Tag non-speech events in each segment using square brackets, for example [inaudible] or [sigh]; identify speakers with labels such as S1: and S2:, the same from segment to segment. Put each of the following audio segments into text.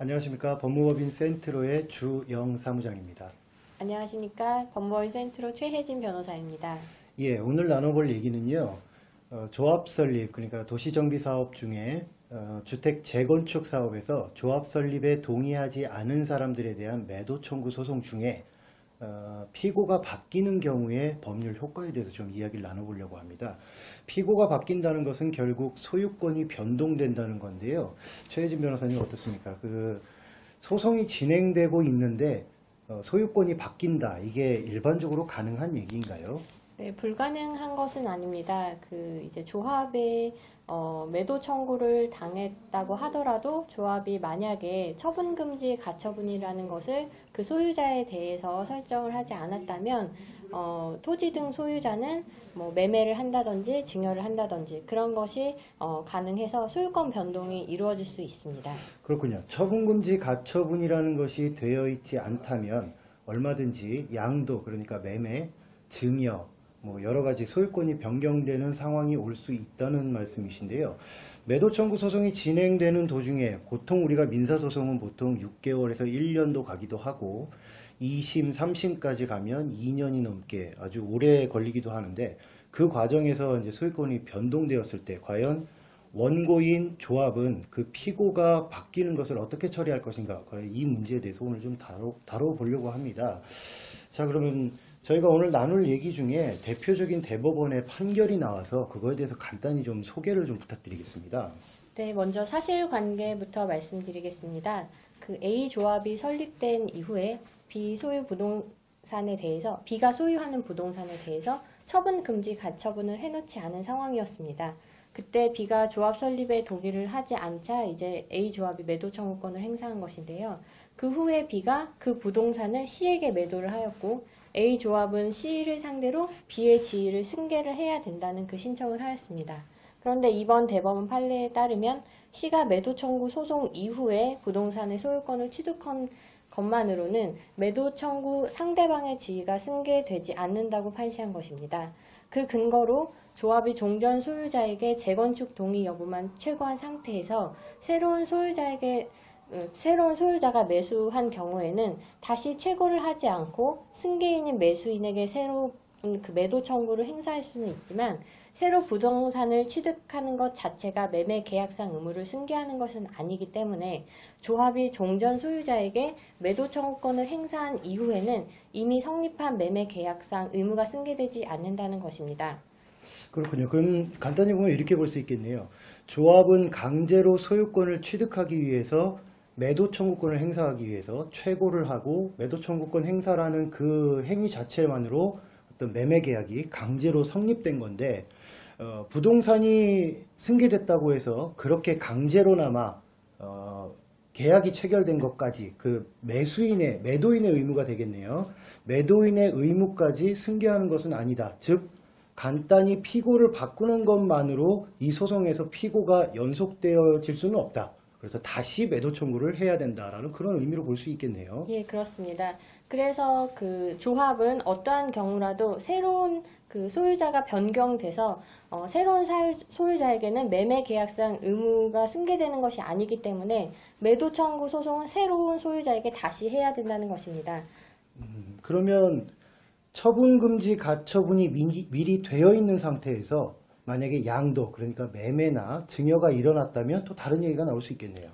S1: 안녕하십니까 법무법인 센트로의 주영 사무장입니다.
S2: 안녕하십니까. 법무법인 센트로 최혜진 변호사입니다.
S1: 예, 오늘 나눠볼 얘기는요. 어, 조합 설립, 그러니까 도시정비 사업 중에 어, 주택 재건축 사업에서 조합 설립에 동의하지 않은 사람들에 대한 매도 청구 소송 중에 어, 피고가 바뀌는 경우에 법률 효과에 대해서 좀 이야기를 나눠보려고 합니다. 피고가 바뀐다는 것은 결국 소유권이 변동된다는 건데요. 최혜진 변호사님 어떻습니까? 그 소송이 진행되고 있는데 어, 소유권이 바뀐다. 이게 일반적으로 가능한 얘기인가요?
S2: 네, 불가능한 것은 아닙니다. 그 이제 조합에 어, 매도 청구를 당했다고 하더라도 조합이 만약에 처분 금지 가처분이라는 것을 그 소유자에 대해서 설정을 하지 않았다면 어, 토지 등 소유자는 뭐 매매를 한다든지 증여를 한다든지 그런 것이 어, 가능해서 소유권 변동이 이루어질 수 있습니다.
S1: 그렇군요. 처분 금지 가처분이라는 것이 되어 있지 않다면 얼마든지 양도 그러니까 매매, 증여 뭐 여러 가지 소유권이 변경되는 상황이 올 수 있다는 말씀이신데요. 매도 청구 소송이 진행되는 도중에 보통 우리가 민사 소송은 보통 6개월에서 1년도 가기도 하고 2심, 3심까지 가면 2년이 넘게 아주 오래 걸리기도 하는데 그 과정에서 이제 소유권이 변동되었을 때 과연 원고인 조합은 그 피고가 바뀌는 것을 어떻게 처리할 것인가 이 문제에 대해서 오늘 좀 다뤄, 다뤄보려고 합니다. 자 그러면 저희가 오늘 나눌 얘기 중에 대표적인 대법원의 판결이 나와서 그거에 대해서 간단히 좀 소개를 좀 부탁드리겠습니다.
S2: 네, 먼저 사실관계부터 말씀드리겠습니다. 그 A 조합이 설립된 이후에 비소유 부동산에 대해서 B가 소유하는 부동산에 대해서 처분 금지 가처분을 해놓지 않은 상황이었습니다. 그때 B가 조합 설립에 동의를 하지 않자 이제 A 조합이 매도 청구권을 행사한 것인데요. 그 후에 B가 그 부동산을 C에게 매도를 하였고 A 조합은 C를 상대로 B의 지위를 승계를 해야 된다는 그 신청을 하였습니다. 그런데 이번 대법원 판례에 따르면 C가 매도 청구 소송 이후에 부동산의 소유권을 취득한 것만으로는 매도 청구 상대방의 지위가 승계되지 않는다고 판시한 것입니다. 그 근거로 조합이 종전 소유자에게 재건축 동의 여부만 최고한 상태에서 새로운 소유자에게 어, 새로운 소유자가 매수한 경우에는 다시 최고를 하지 않고 승계인인 매수인에게 새로운 그 매도 청구를 행사할 수는 있지만 새로 부동산을 취득하는 것 자체가 매매 계약상 의무를 승계하는 것은 아니기 때문에 조합이 종전 소유자에게 매도 청구권을 행사한 이후에는 이미 성립한 매매 계약상 의무가 승계되지 않는다는 것입니다.
S1: 그렇군요. 그럼 간단히 보면 이렇게 볼 수 있겠네요. 조합은 강제로 소유권을 취득하기 위해서 매도 청구권을 행사하기 위해서 최고를 하고 매도 청구권 행사라는 그 행위 자체만으로 어떤 매매 계약이 강제로 성립된 건데 어, 부동산이 승계됐다고 해서 그렇게 강제로나마 어, 계약이 체결된 것까지 그 매수인의 매도인의 의무가 되겠네요. 매도인의 의무까지 승계하는 것은 아니다. 즉 간단히 피고를 바꾸는 것만으로 이 소송에서 피고가 연속되어질 수는 없다. 그래서 다시 매도 청구를 해야 된다라는 그런 의미로 볼 수 있겠네요.
S2: 예, 그렇습니다. 그래서 그 조합은 어떠한 경우라도 새로운 그 소유자가 변경돼서 어, 새로운 사유, 소유자에게는 매매 계약상 의무가 승계되는 것이 아니기 때문에 매도 청구 소송은 새로운 소유자에게 다시 해야 된다는 것입니다.
S1: 음, 그러면 처분 금지 가처분이 미리, 미리 되어 있는 상태에서 만약에 양도 그러니까 매매나 증여가 일어났다면 또 다른 얘기가 나올 수 있겠네요.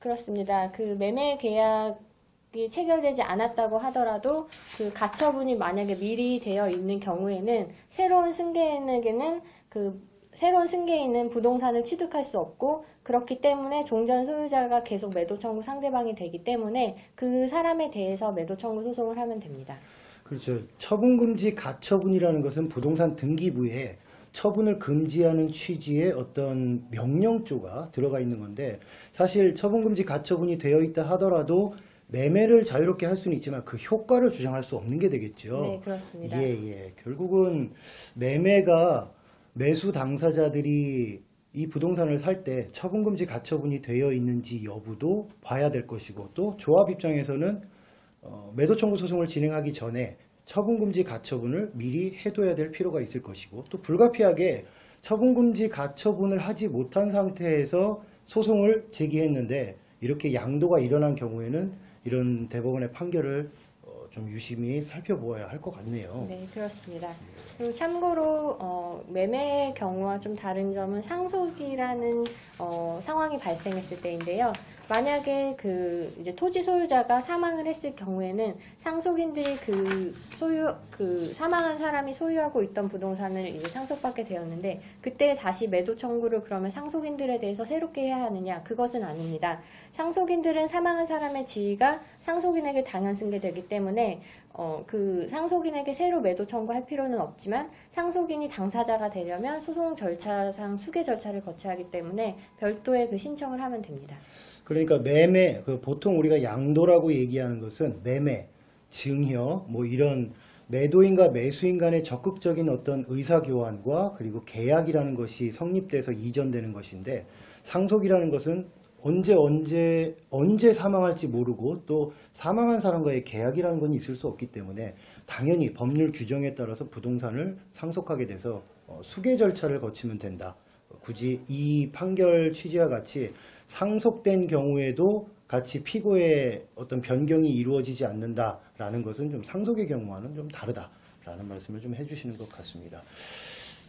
S2: 그렇습니다. 그 매매 계약이 체결되지 않았다고 하더라도 그 가처분이 만약에 미리 되어 있는 경우에는 새로운 승계인에게는 그 새로운 승계인은 부동산을 취득할 수 없고 그렇기 때문에 종전 소유자가 계속 매도 청구 상대방이 되기 때문에 그 사람에 대해서 매도 청구 소송을 하면 됩니다.
S1: 그렇죠. 처분금지 가처분이라는 것은 부동산 등기부에 처분을 금지하는 취지의 어떤 명령조가 들어가 있는 건데 사실 처분금지 가처분이 되어 있다 하더라도 매매를 자유롭게 할 수는 있지만 그 효과를 주장할 수 없는 게 되겠죠.
S2: 네, 그렇습니다.
S1: 예, 예. 결국은 매매가 매수 당사자들이 이 부동산을 살 때 처분금지 가처분이 되어 있는지 여부도 봐야 될 것이고 또 조합 입장에서는 어, 매도 청구 소송을 진행하기 전에 처분금지 가처분을 미리 해둬야 될 필요가 있을 것이고 또 불가피하게 처분금지 가처분을 하지 못한 상태에서 소송을 제기했는데 이렇게 양도가 일어난 경우에는 이런 대법원의 판결을 어, 좀 유심히 살펴보아야 할 것 같네요.
S2: 네, 그렇습니다. 그리고 참고로 어, 매매의 경우와 좀 다른 점은 상속이라는 어, 상황이 발생했을 때인데요. 만약에 그 이제 토지 소유자가 사망을 했을 경우에는 상속인들이 그 소유 그 사망한 사람이 소유하고 있던 부동산을 이제 상속받게 되었는데 그때 다시 매도 청구를 그러면 상속인들에 대해서 새롭게 해야 하느냐? 그것은 아닙니다. 상속인들은 사망한 사람의 지위가 상속인에게 당연 승계되기 때문에 어, 그 상속인에게 새로 매도 청구할 필요는 없지만 상속인이 당사자가 되려면 소송 절차상 수계 절차를 거쳐야 하기 때문에 별도의 그 신청을 하면 됩니다.
S1: 그러니까 매매, 그 보통 우리가 양도라고 얘기하는 것은 매매, 증여, 뭐 이런 매도인과 매수인 간의 적극적인 어떤 의사교환과 그리고 계약이라는 것이 성립돼서 이전되는 것인데 상속이라는 것은 언제 언제 언제 사망할지 모르고 또 사망한 사람과의 계약이라는 건 있을 수 없기 때문에 당연히 법률 규정에 따라서 부동산을 상속하게 돼서 어, 수계 절차를 거치면 된다. 굳이 이 판결 취지와 같이 상속된 경우에도 같이 피고의 어떤 변경이 이루어지지 않는다라는 것은 좀 상속의 경우와는 좀 다르다라는 말씀을 좀 해주시는 것 같습니다.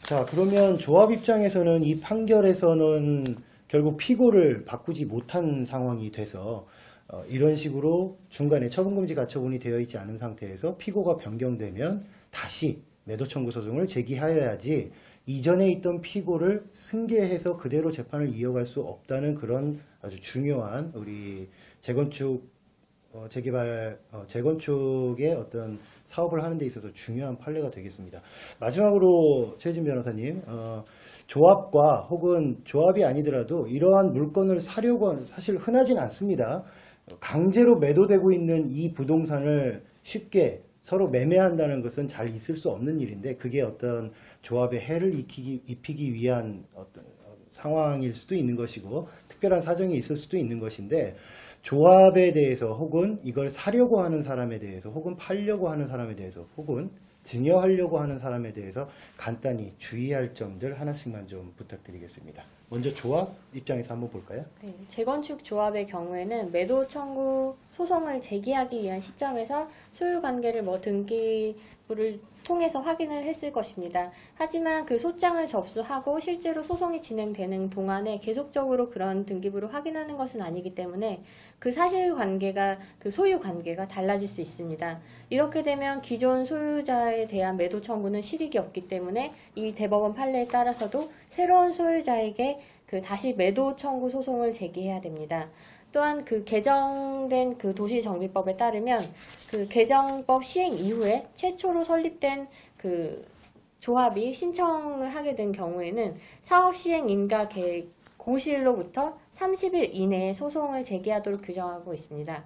S1: 자, 그러면 조합 입장에서는 이 판결에서는 결국 피고를 바꾸지 못한 상황이 돼서 어, 이런 식으로 중간에 처분금지 가처분이 되어 있지 않은 상태에서 피고가 변경되면 다시 매도 청구 소송을 제기하여야지 이전에 있던 피고를 승계해서 그대로 재판을 이어갈 수 없다는 그런 아주 중요한 우리 재건축 어, 재개발 어, 재건축의 어떤 사업을 하는 데 있어서 중요한 판례가 되겠습니다. 마지막으로 최진 변호사님 어, 조합과 혹은 조합이 아니더라도 이러한 물건을 사려고 사실 흔하진 않습니다. 강제로 매도되고 있는 이 부동산을 쉽게 서로 매매한다는 것은 잘 있을 수 없는 일인데 그게 어떤 조합에 해를 입히기, 입히기 위한 어떤 어, 상황일 수도 있는 것이고 특별한 사정이 있을 수도 있는 것인데 조합에 대해서 혹은 이걸 사려고 하는 사람에 대해서 혹은 팔려고 하는 사람에 대해서 혹은 증여하려고 하는 사람에 대해서 간단히 주의할 점들 하나씩만 좀 부탁드리겠습니다. 먼저 조합 입장에서 한번 볼까요?
S2: 네, 재건축 조합의 경우에는 매도 청구 소송을 제기하기 위한 시점에서 소유 관계를 뭐 등기부를 통해서 확인을 했을 것입니다. 하지만 그 소장을 접수하고 실제로 소송이 진행되는 동안에 계속적으로 그런 등기부를 확인하는 것은 아니기 때문에 그 사실 관계가 그 소유 관계가 달라질 수 있습니다. 이렇게 되면 기존 소유자에 대한 매도 청구는 실익이 없기 때문에 이 대법원 판례에 따라서도 새로운 소유자에게 그 다시 매도 청구 소송을 제기해야 됩니다. 또한 그 개정된 그 도시정비법에 따르면 그 개정법 시행 이후에 최초로 설립된 그 조합이 신청을 하게 된 경우에는 사업 시행 인가 계획 고시일로부터 30일 이내에 소송을 제기하도록 규정하고 있습니다.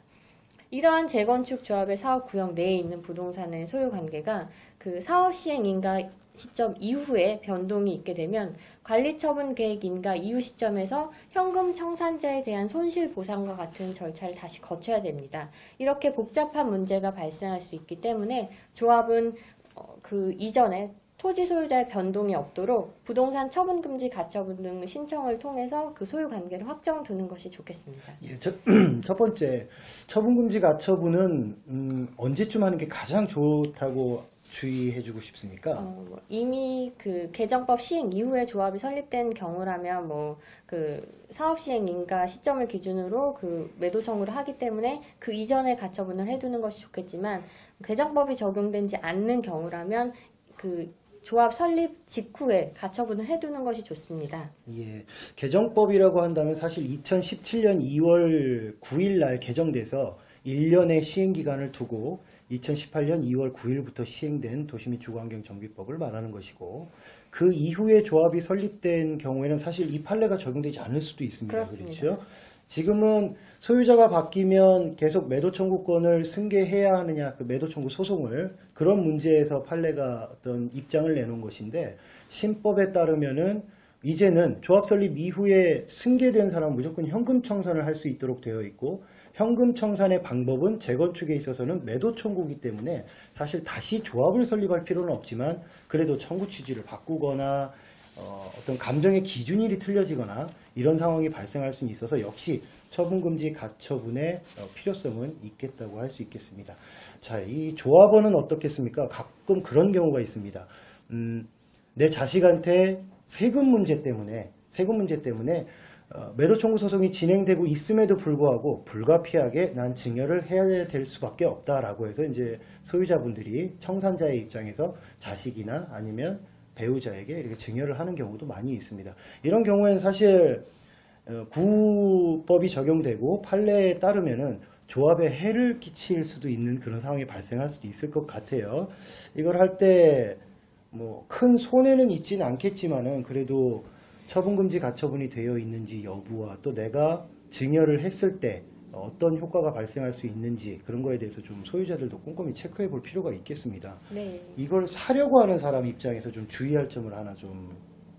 S2: 이러한 재건축 조합의 사업 구역 내에 있는 부동산의 소유 관계가 그 사업 시행 인가 시점 이후에 변동이 있게 되면 관리처분 계획 인가 이후 시점에서 현금 청산자에 대한 손실 보상과 같은 절차를 다시 거쳐야 됩니다. 이렇게 복잡한 문제가 발생할 수 있기 때문에 조합은 어, 그 이전에 토지 소유자의 변동이 없도록 부동산 처분 금지 가처분 등 신청을 통해서 그 소유 관계를 확정 두는 것이 좋겠습니다.
S1: 예, 첫, [clears throat] 첫 번째 처분 금지 가처분은 음, 언제쯤 하는 게 가장 좋다고 주의해주고 싶습니까?
S2: 어, 뭐 이미 그 개정법 시행 이후에 조합이 설립된 경우라면 뭐 그 사업 시행 인가 시점을 기준으로 그 매도 청구를 하기 때문에 그 이전에 가처분을 해두는 것이 좋겠지만 개정법이 적용되지 않는 경우라면 그 조합 설립 직후에 가처분을 해두는 것이 좋습니다.
S1: 예, 개정법이라고 한다면 사실 2017년 2월 9일 날 개정돼서 1년의 시행 기간을 두고 2018년 2월 9일부터 시행된 도시및 주거환경정비법을 말하는 것이고 그 이후에 조합이 설립된 경우에는 사실 이 판례가 적용되지 않을 수도 있습니다.
S2: 그렇습니다.
S1: 그렇죠? 지금은 소유자가 바뀌면 계속 매도 청구권을 승계해야 하느냐, 그 매도 청구 소송을. 그런 문제에서 판례가 어떤 입장을 내놓은 것인데 신법에 따르면은 이제는 조합 설립 이후에 승계된 사람은 무조건 현금 청산을 할 수 있도록 되어 있고 현금 청산의 방법은 재건축에 있어서는 매도 청구이기 때문에 사실 다시 조합을 설립할 필요는 없지만 그래도 청구 취지를 바꾸거나 어, 어떤 감정의 기준일이 틀려지거나 이런 상황이 발생할 수는 있어서 역시 처분금지 가처분의 어, 필요성은 있겠다고 할 수 있겠습니다. 자, 이 조합원은 어떻겠습니까? 가끔 그런 경우가 있습니다. 음, 내 자식한테 세금 문제 때문에 세금 문제 때문에 어, 매도 청구 소송이 진행되고 있음에도 불구하고 불가피하게 난 증여를 해야 될 수밖에 없다라고 해서 이제 소유자분들이 청산자의 입장에서 자식이나 아니면 배우자에게 이렇게 증여를 하는 경우도 많이 있습니다. 이런 경우에는 사실 어, 구법이 적용되고 판례에 따르면은 조합에 해를 끼칠 수도 있는 그런 상황이 발생할 수도 있을 것 같아요. 이걸 할 때 뭐 큰 손해는 있지는 않겠지만은 그래도 처분금지 가처분이 되어 있는지 여부와 또 내가 증여를 했을 때 어떤 효과가 발생할 수 있는지 그런 거에 대해서 좀 소유자들도 꼼꼼히 체크해 볼 필요가 있겠습니다.
S2: 네.
S1: 이걸 사려고 하는 사람 입장에서 좀 주의할 점을 하나 좀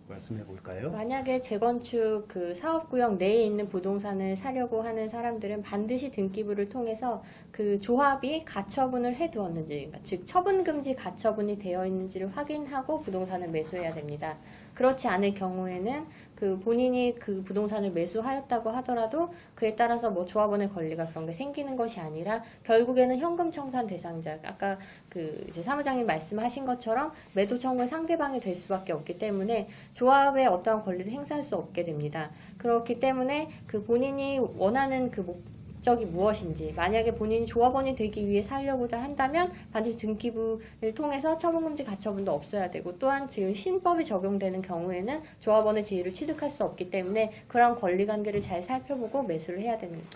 S1: 말씀해 볼까요?
S2: 만약에 재건축 그 사업구역 내에 있는 부동산을 사려고 하는 사람들은 반드시 등기부를 통해서 그 조합이 가처분을 해두었는지, 그러니까 즉 처분금지 가처분이 되어 있는지를 확인하고 부동산을 매수해야 됩니다. 그렇지 않을 경우에는 그 본인이 그 부동산을 매수하였다고 하더라도 그에 따라서 뭐 조합원의 권리가 그런 게 생기는 것이 아니라 결국에는 현금 청산 대상자 아까 그 이제 사무장님 말씀하신 것처럼 매도 청구의 상대방이 될 수밖에 없기 때문에 조합의 어떠한 권리를 행사할 수 없게 됩니다. 그렇기 때문에 그 본인이 원하는 그 목 적이 무엇인지 만약에 본인이 조합원이 되기 위해 살려고자 한다면 반드시 등기부를 통해서 처분금지 가처분도 없어야 되고 또한 지금 신법이 적용되는 경우에는 조합원의 지위를 취득할 수 없기 때문에 그런 권리관계를 잘 살펴보고 매수를 해야 됩니다.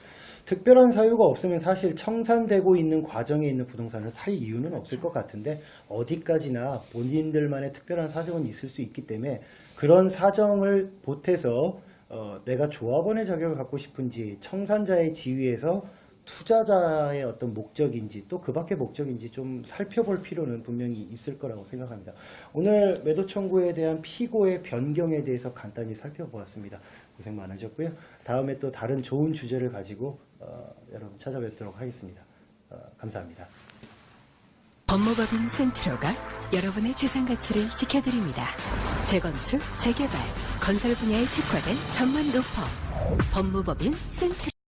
S1: 특별한 사유가 없으면 사실 청산되고 있는 과정에 있는 부동산을 살 이유는 없을 것 같은데 어디까지나 본인들만의 특별한 사정은 있을 수 있기 때문에 그런 사정을 보태서 어, 내가 조합원의 자격을 갖고 싶은지 청산자의 지위에서 투자자의 어떤 목적인지 또 그 밖의 목적인지 좀 살펴볼 필요는 분명히 있을 거라고 생각합니다. 오늘 매도 청구에 대한 피고의 변경에 대해서 간단히 살펴보았습니다. 고생 많으셨고요. 다음에 또 다른 좋은 주제를 가지고 어, 여러분 찾아뵙도록 하겠습니다. 어, 감사합니다.
S3: 법무법인 센트로가 여러분의 재산 가치를 지켜드립니다. 재건축, 재개발, 건설 분야에 특화된 전문 로펌. 법무법인 센트로.